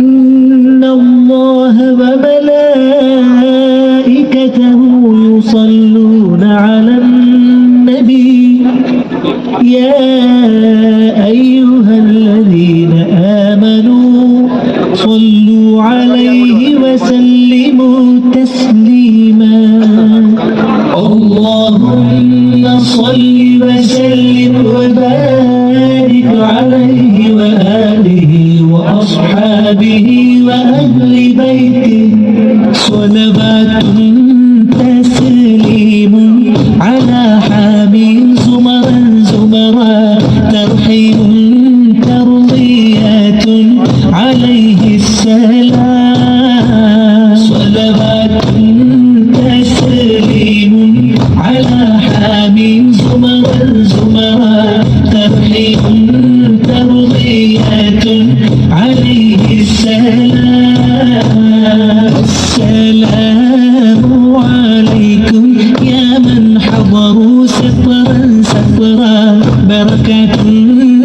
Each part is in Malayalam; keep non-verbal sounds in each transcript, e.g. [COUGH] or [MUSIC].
Mm. Mm-hmm. [LAUGHS]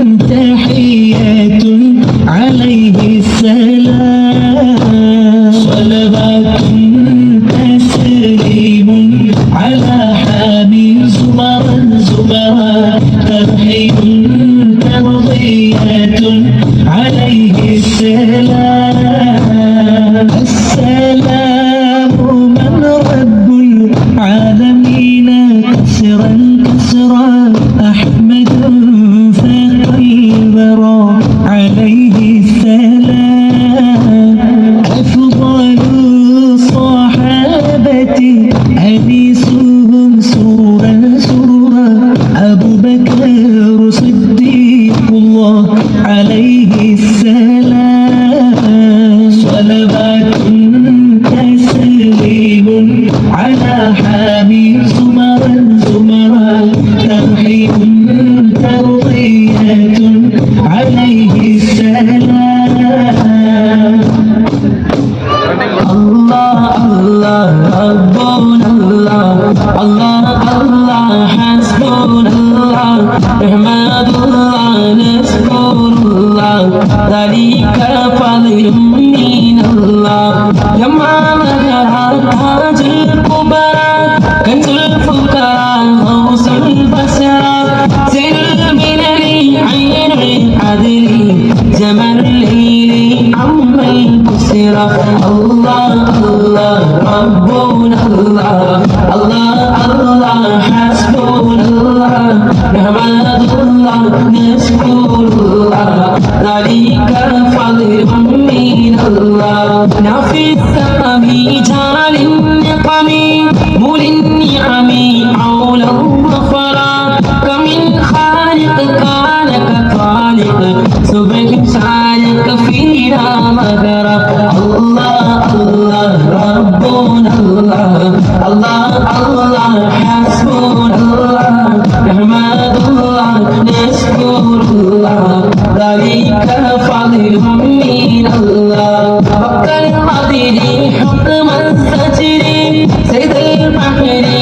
എതിർ പകരെ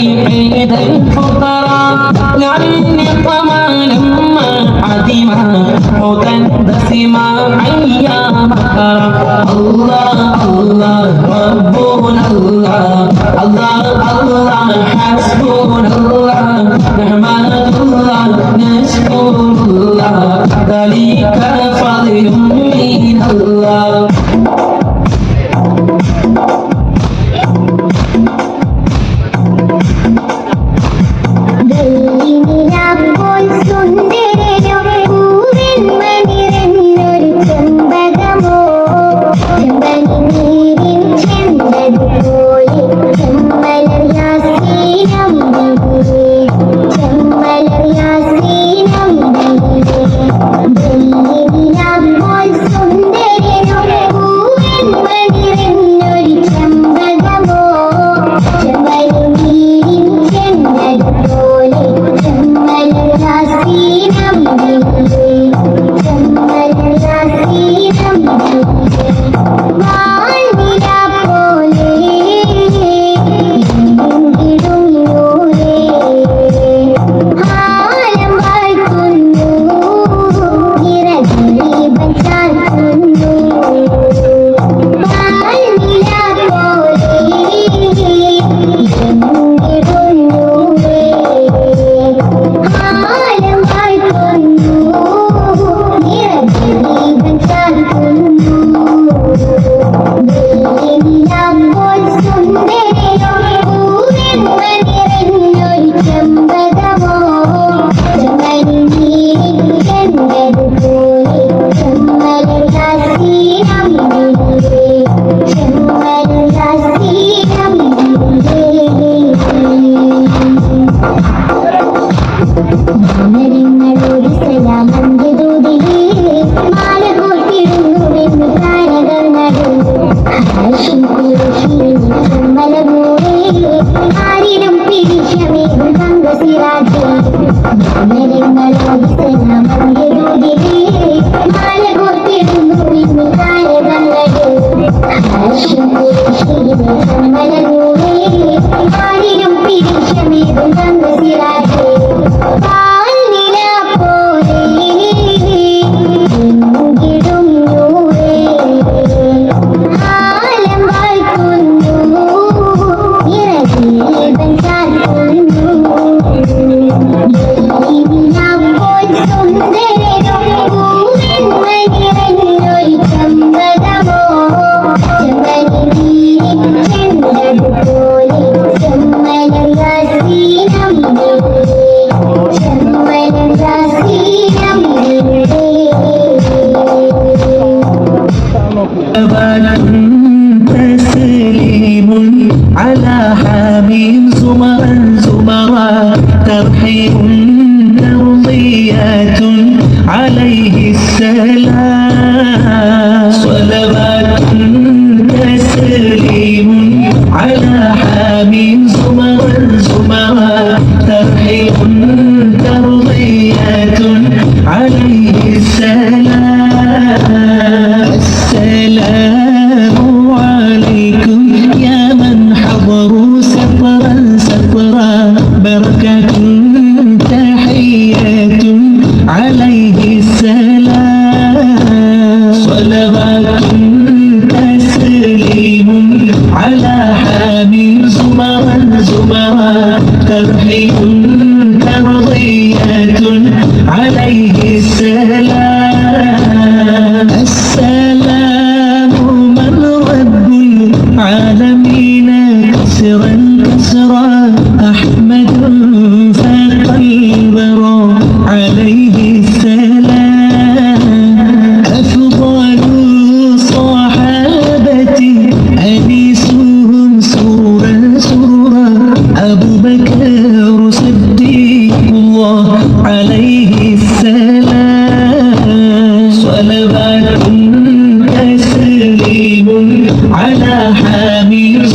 എതിർ ഫുക്കറ ഞറിഞ്ഞ പമാനം അതിമ മുതന്തസിമ അയ്യ മക്കറ അല്ലാഹ് അല്ലാഹ് റബ്ബുന അല്ലാഹ് അല്ലാഹ് അല്ലാഹ് ഹസ്ബുന അല്ലാഹ് نعمة الله نشكر الله ذلك فضل من الله Thank you. حمير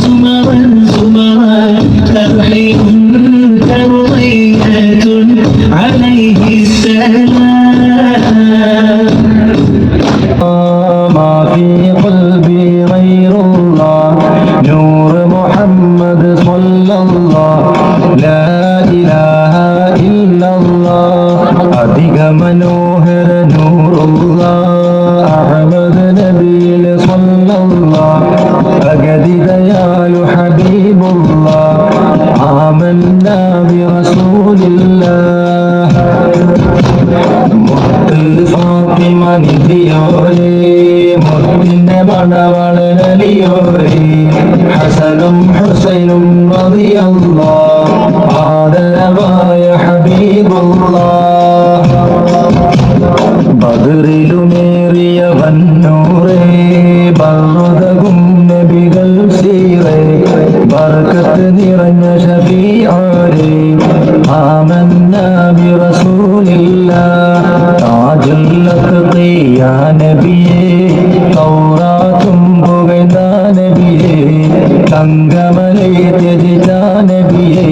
ബിറസൂലില്ലാഹ് മുത്തിൽ ഫാത്തിമ നിധിയോരേ മുത്തിന്റെ മണവളനലിയോരേ ഹസനും ഹുസൈനും റളിയല്ലാ ആദരവായ ഹബീബുല്ലാ ബദറിലുമേറിയ വന്നൂറേ ബറുതകും നബികൾ സീറേ ബർക്കത്ത് നിറഞ്ഞ ഷഫീആരേ ആമന്ന ബിറസൂലില്ലാ താജുൽ അഖ്തി യാ നബിയേ തൗറാത്തും പുകഴ്ന്ന നബിയേ തങ്കമലേ ത്യജിച്ച നബിയേ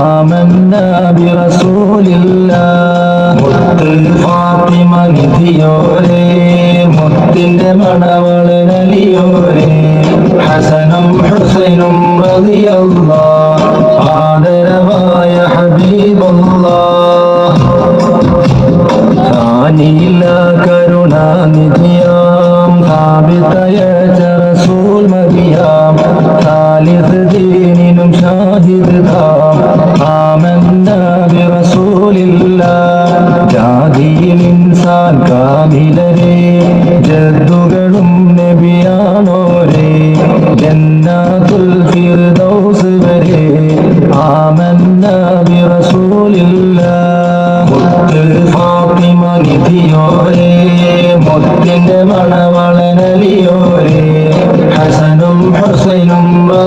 ആമന്ന ബിറസൂലില്ലാ ഫാത്തിമ നിധിയോരേ മുത്തിന്റെ മണവൾ നലിയോരേ ഹസനും ഹുസൈനും റളിയല്ലാ ثاني لا كرنا കരുണാനിധിയാം ثابت يا رسول مريم ثالث دين شاهد ആമന്ന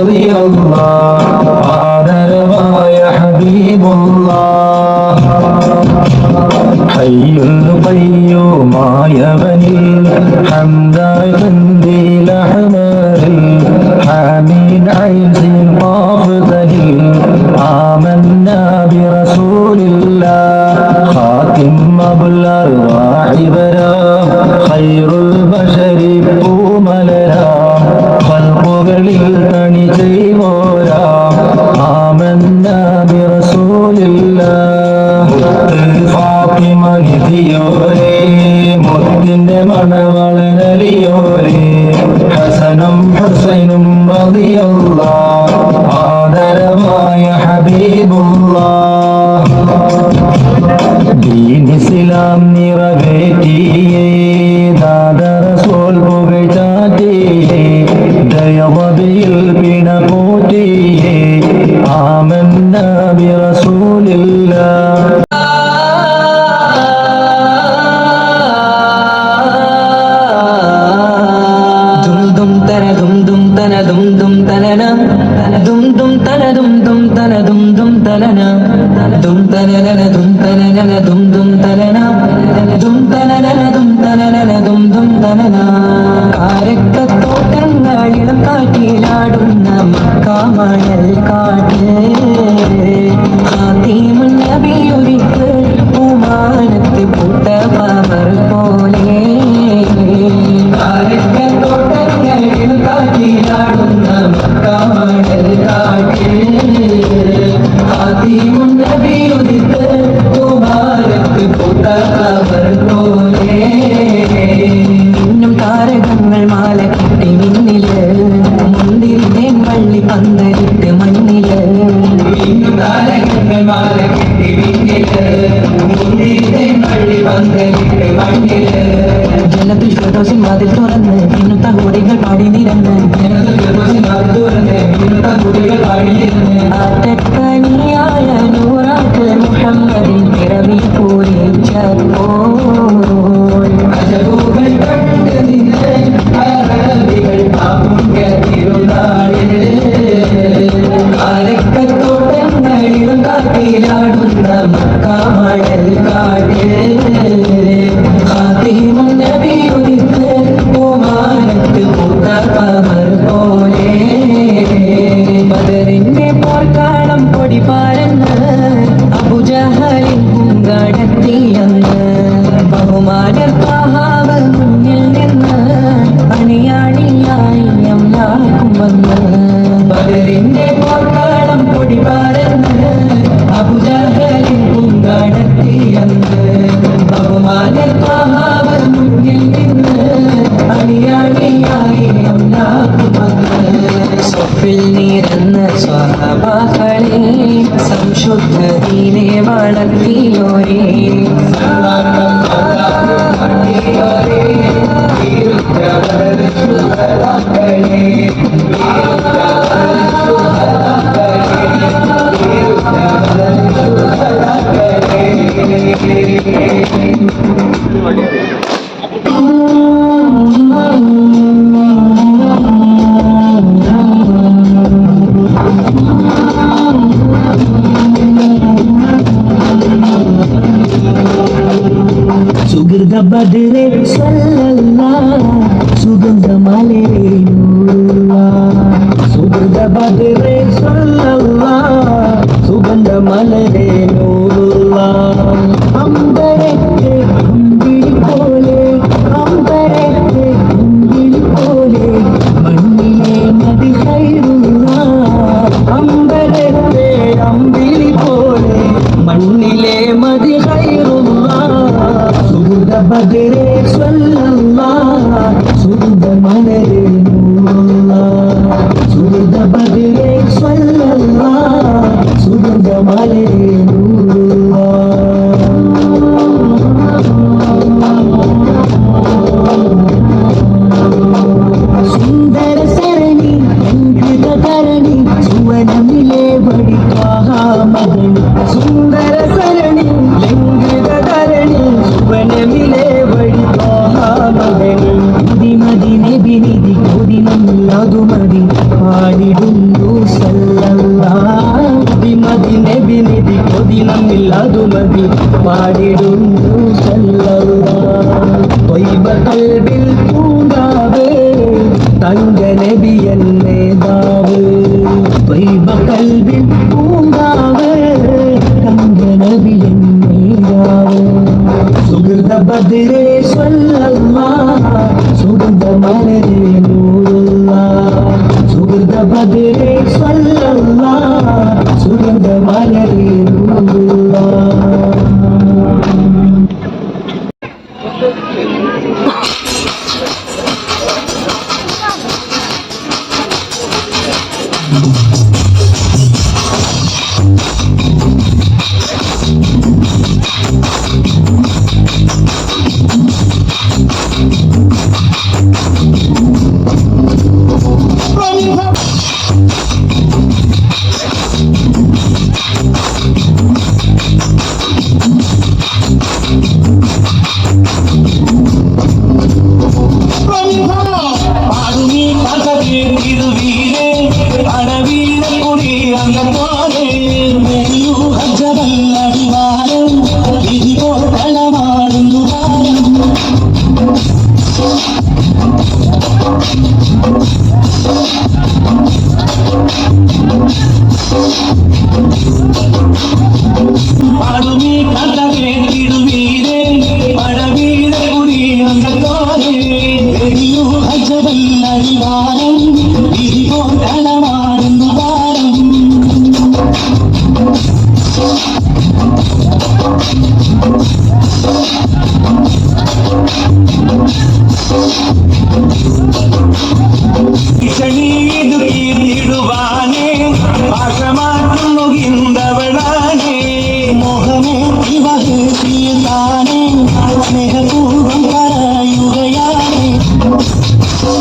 رضي الله قال يا حبيب الله حي القيوم يا بني الحمد بندي لحمار حميد عز قاف دليل آمنا برسول الله خاتم مبلغ وعبرة خير മകന വളരലിയോനെ ഹസനും ഹുസൈനും മതിയുള്ള ആദരമായ ഹബീബുള്ള ദീൻ ഇസ്ലാം നിറ തലതും തും തലതും തും തലന. തും തലനന തും തലനന തും തും തലന. തും തലനന തും തലനന തും തും തലന. കാരക്കത്തോട്ടങ്ങളിലും കാറ്റിലാടുന്ന മക്കാമണൽ കാട്ട് ഇന്നും താരകങ്ങൾ മാല കെട്ടി മിന്നിൽ. മുന്തിരിതേൻ വള്ളി പന്തലിട്ട് മണ്ണിൽ. ഇന്നും താരകങ്ങൾ മാല കെട്ടി മിന്നിൽ. മുന്തിരിതേൻ വള്ളി പന്തലിട്ട് മണ്ണിൽ. ജലത്തിൽ ഫിറോസിൻ വാതിൽ തുറന്ന് ഇന്നും തകൂടികൾ പാടി നിരന്ന്. ജലത്തിൽ ഫിറോസിൻ വാതിൽ തുറന്ന് ഇന്നും തകൂടികൾ പാടി നിരന്ന്. പരിശുദ്ധ ദീനെ വളർത്തിയോ I'm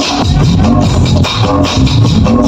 I'm sorry.